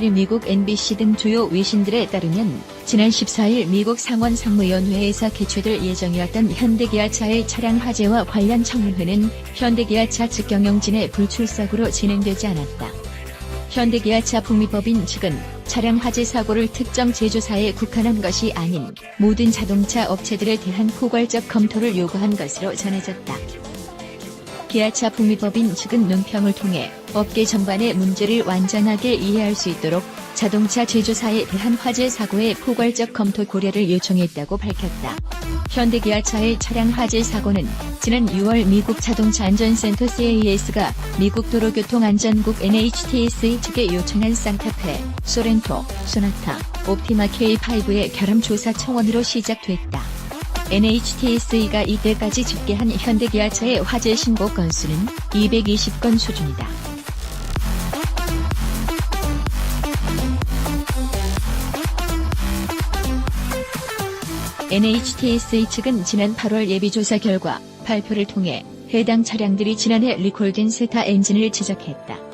미국 NBC 등 주요 외신들에 따르면 지난 14일 미국 상원 상무위원회에서 개최될 예정이었던 현대기아차의 차량 화재와 관련 청문회는 현대기아차 측 경영진의 불출석으로 진행되지 않았다. 현대기아차 북미법인 측은 차량 화재 사고를 특정 제조사에 국한한 것이 아닌 모든 자동차 업체들에 대한 포괄적 검토를 요구한 것으로 전해졌다. 기아차 북미법인 측은 논평을 통해 업계 전반의 문제를 완전하게 이해할 수 있도록 자동차 제조사에 대한 화재 사고의 포괄적 검토 고려를 요청했다고 밝혔다. 현대기아차의 차량 화재 사고는 지난 6월 미국 자동차 안전센터 CAS가 미국 도로교통안전국 NHTSA 측에 요청한 산타페, 소렌토, 소나타, 옵티마 K5의 결함 조사 청원으로 시작됐다. NHTSA가 이때까지 집계한 현대기아차의 화재 신고 건수는 220건 수준이다. NHTSA 측은 지난 8월 예비조사 결과 발표를 통해 해당 차량들이 지난해 리콜된 세타 엔진을 지적했다.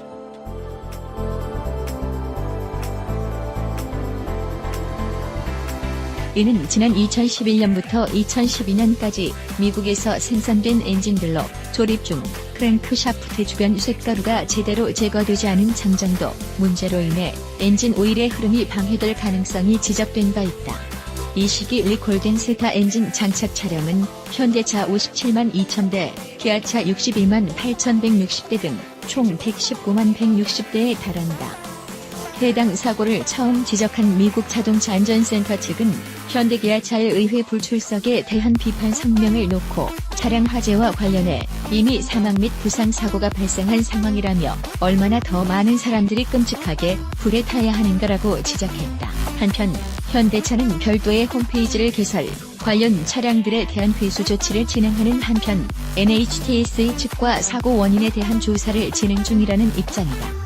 이는 지난 2011년부터 2012년까지 미국에서 생산된 엔진들로 조립 중 크랭크 샤프트 주변 쇳가루가 제대로 제거되지 않은 장정도 문제로 인해 엔진 오일의 흐름이 방해될 가능성이 지적된 바 있다. 이 시기 리콜된 세타 엔진 장착 차량은 현대차 57만 2천대, 기아차 62만 8,160대 등 총 119만 160대에 달한다. 해당 사고를 처음 지적한 미국 자동차 안전센터 측은 현대기아차의 의회 불출석에 대한 비판 성명을 놓고 차량 화재와 관련해 이미 사망 및 부상 사고가 발생한 상황이라며 얼마나 더 많은 사람들이 끔찍하게 불에 타야 하는가라고 지적했다. 한편 현대차는 별도의 홈페이지를 개설, 관련 차량들에 대한 회수 조치를 진행하는 한편 NHTSA 측과 사고 원인에 대한 조사를 진행 중이라는 입장이다.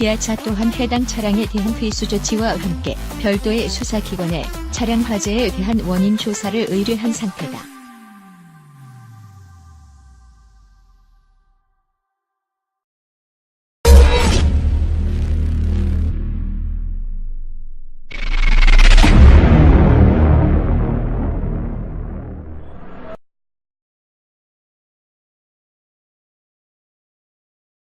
기아차 또한 해당 차량에 대한 회수 조치와 함께 별도의 수사기관에 차량 화재에 대한 원인 조사를 의뢰한 상태다.